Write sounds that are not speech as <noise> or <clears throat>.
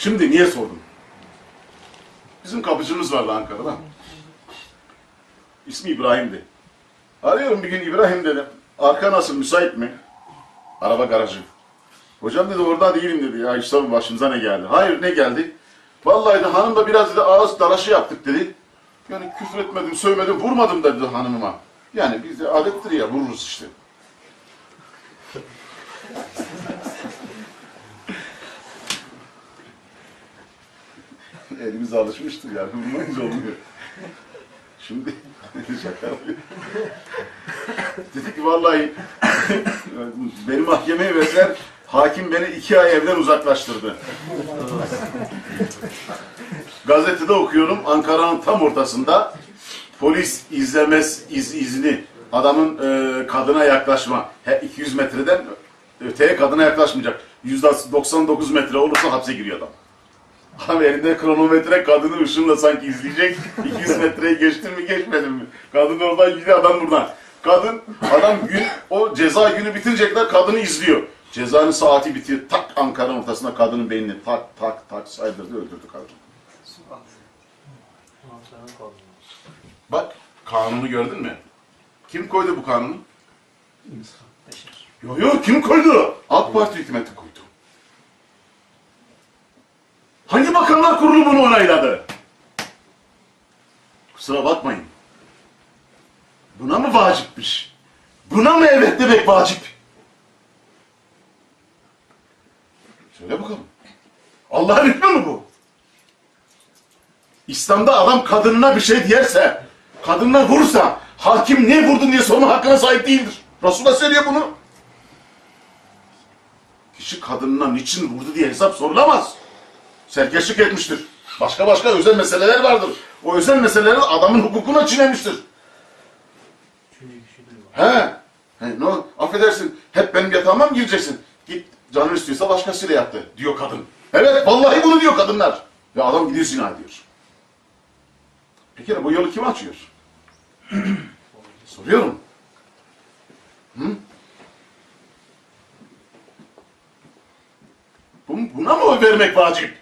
Şimdi niye sordum? Bizim kapıcımız vardı Ankara'da. İsmi İbrahim'di. Arıyorum bir gün İbrahim dedim. Arka nasıl müsait mi? Araba garajı. Hocam dedi orada değilim dedi. Ya işte başımıza ne geldi? Hayır ne geldi? Vallahi de hanımla biraz dedi ağız dalaşı yaptık dedi. Yani küfür etmedim, sövmedim, vurmadım dedi hanımıma. Yani bizde adettir ya vururuz işte. Elimiz alışmıştır yani vurmayınca <laughs> olmuyor. Şimdi <laughs> şaka yapıyor. Dedi ki vallahi <laughs> beni mahkemeye verdiler. Hakim beni iki ay evden uzaklaştırdı. Gazetede okuyorum Ankara'nın tam ortasında polis izlemez iz, izni adamın e, kadına yaklaşma He, 200 metreden öteye kadına yaklaşmayacak. %99 metre olursa hapse giriyor adam. Adam elinde kronometre kadını ışınla sanki izleyecek. 200 metreyi geçtin mi geçmedin mi? Kadın oradan gidiyor adam buradan. Kadın adam gün o ceza günü bitinceye kadar kadını izliyor. Cezanın saati bitiyor. Tak Ankara'nın ortasına kadının beynini tak tak tak saydırdı öldürdü kadını. Bak kanunu gördün mü? Kim koydu bu kanunu? Yok yok kim koydu? AK Parti hükümeti koydu. Hangi bakanlar kurulu bunu onayladı? Kusura bakmayın. Buna mı vacipmiş? Buna mı evet demek vacip? Söyle bakalım. Allah'ın hükmü mü bu? İslam'da adam kadınına bir şey diyerse, kadınına vursa, hakim niye vurdun diye sorma hakkına sahip değildir. Resulullah söylüyor bunu. Kişi kadınına niçin vurdu diye hesap sorulamaz. Serkeşlik etmiştir. Başka başka özel meseleler vardır. O özel meseleleri adamın hukukuna çiğnemiştir. He. He, ne ol- affedersin, hep benim yatağıma mı gireceksin? Git, canın istiyorsa başkasıyla yattı, diyor kadın. Evet, vallahi bunu diyor kadınlar. Ve adam gidiyor zina ediyor. Peki bu yolu kim açıyor? <clears throat> Soruyorum. Hı? Bu- Buna mı vermek vacip?